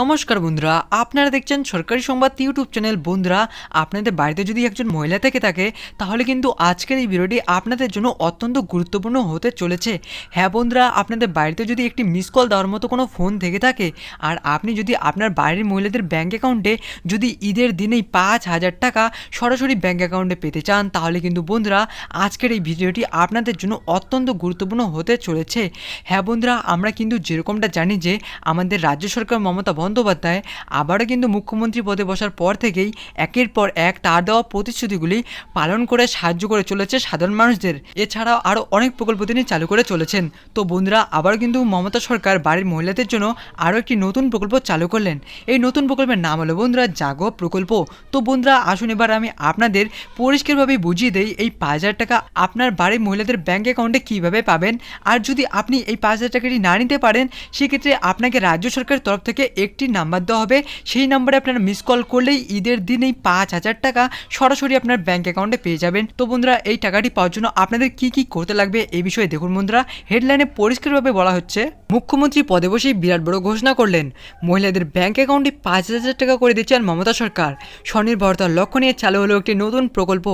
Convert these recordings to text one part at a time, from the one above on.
নমস্কার বন্ধুরা, আপনারা দেখছেন সরকারি সংবাদ ইউটিউব চ্যানেল। বন্ধুরা, আপনাদের বাড়িতে যদি একজন মহিলা থেকে থাকে, তাহলে কিন্তু আজকের এই ভিডিওটি আপনাদের জন্য অত্যন্ত গুরুত্বপূর্ণ হতে চলেছে। হ্যাঁ বন্ধুরা, আপনাদের বাড়িতে যদি একটি মিস কল দেওয়ার মতো কোনো ফোন থেকে থাকে, আর আপনি যদি আপনার বাড়ির মহিলাদের ব্যাঙ্ক অ্যাকাউন্টে যদি ঈদের দিনেই পাঁচ হাজার টাকা সরাসরি ব্যাঙ্ক অ্যাকাউন্টে পেতে চান, তাহলে কিন্তু বন্ধুরা, আজকের এই ভিডিওটি আপনাদের জন্য অত্যন্ত গুরুত্বপূর্ণ হতে চলেছে। হ্যাঁ বন্ধুরা, আমরা কিন্তু যেরকমটা জানি যে আমাদের রাজ্য সরকার মমতা বন্দ্যোপাধ্যায় আবারও কিন্তু মুখ্যমন্ত্রী পদে বসার পর থেকেই একের পর এক তার দেওয়া প্রতিশ্রুতিগুলি পালন করে সাহায্য করে চলেছে সাধারণ মানুষদের। এছাড়াও আরও অনেক প্রকল্প তিনি চালু করে চলেছেন। তো বন্ধুরা, আবারও কিন্তু মমতা সরকার বাড়ির মহিলাদের জন্য আরও একটি নতুন প্রকল্প চালু করলেন। এই নতুন প্রকল্পের নাম হলো, বন্ধুরা, জাগো প্রকল্প। তো বন্ধুরা, আসুন এবার আমি আপনাদের পরিষ্কারভাবে বুঝিয়ে দেই এই পাঁচ হাজার টাকা আপনার বাড়ির মহিলাদের ব্যাঙ্ক অ্যাকাউন্টে কীভাবে পাবেন। আর যদি আপনি এই পাঁচ হাজার টাকাটি না নিতে পারেন, সেক্ষেত্রে আপনাকে রাজ্য সরকারের তরফ থেকে একটি নাম্বার দেওয়া হবে। সেই নাম্বারে আপনারা মিস কল করলেই ঈদের দিন এই পাঁচ হাজার টাকা সরাসরি আপনার ব্যাঙ্ক অ্যাকাউন্টে পেয়ে যাবেন। তো বন্ধুরা, এই টাকাটি পাওয়ার জন্য আপনাদের কি কি করতে লাগবে এই বিষয়ে দেখুন বন্ধুরা। হেডলাইনে পরিষ্কারভাবে বলা হচ্ছে, মুখ্যমন্ত্রী পদে বসেই বিরাট বড় ঘোষণা করলেন। মহিলাদের ব্যাঙ্ক অ্যাকাউন্টে পাঁচ হাজার টাকা করে দিচ্ছেন মমতা সরকার। স্বনির্ভরতার লক্ষ্য নিয়ে চালু হলো একটি নতুন প্রকল্প।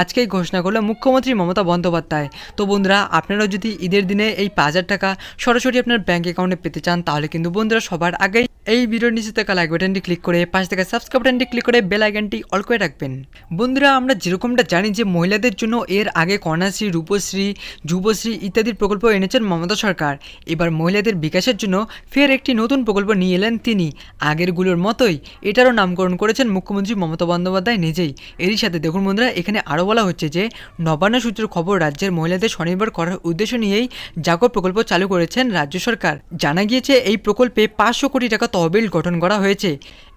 আজকেই ঘোষণা করল মুখ্যমন্ত্রী মমতা বন্দ্যোপাধ্যায়। তো বন্ধুরা আপনারা যদি ঈদের দিনে এই পাঁচ হাজার টাকা সরাসরি আপনার ব্যাঙ্ক অ্যাকাউন্টে পেতে চান, তাহলে কিন্তু বন্ধুরা সবার আগেই এই ভিডিওর নিচে থাকা লাইক বাটনটি ক্লিক করে পাশ থেকে সাবস্ক্রাইব বাটনটি ক্লিক করে বেল আইকনটি অল করে রাখবেন। বন্ধুরা, আমরা যেরকমটা জানি যে মহিলাদের জন্য এর আগে কন্যাশ্রী, রূপশ্রী, যুবশ্রী ইত্যাদির প্রকল্প এনেছেন মমতা সরকার। এবার মহিলাদের বিকাশের জন্য ফের একটি নতুন প্রকল্প নিয়ে এলেন তিনি। আগেরগুলোর মতোই এটারও নামকরণ করেছেন মুখ্যমন্ত্রী মমতা বন্দ্যোপাধ্যায় নিজেই। এরই সাথে দেখুন বন্ধুরা, এখানে আরও বলা হচ্ছে যে নবান্ন সূত্রের খবর রাজ্যের মহিলাদের স্বনির্ভর করার উদ্দেশ্য নিয়েই জাগর প্রকল্প চালু করেছেন রাজ্য সরকার। জানা গিয়েছে এই প্রকল্পে পাঁচশো কোটি টাকা তহবিল গঠন করা হয়েছে।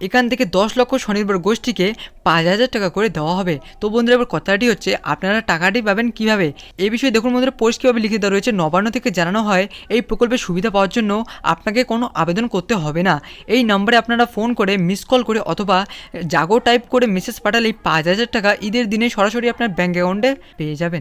এখান থেকে দশ লক্ষ স্বনির্ভর গোষ্ঠীকে পাঁচ হাজার টাকা করে দেওয়া হবে। তো বন্ধুরা, এবার কথাটি হচ্ছে, আপনারা টাকাটি পাবেন কীভাবে? এই বিষয়ে দেখুন বন্ধুরা, পরিষ্কারভাবে লিখে দেওয়া রয়েছে। নবান্ন থেকে জানানো হয়, এই প্রকল্পের সুবিধা পাওয়ার জন্য আপনাকে কোনো আবেদন করতে হবে না। এই নম্বরে আপনারা ফোন করে, মিস কল করে অথবা জাগো টাইপ করে মেসেজ পাঠালেই পাঁচ হাজার টাকা ঈদের দিনে সরাসরি আপনার ব্যাঙ্ক অ্যাকাউন্টে পেয়ে যাবেন।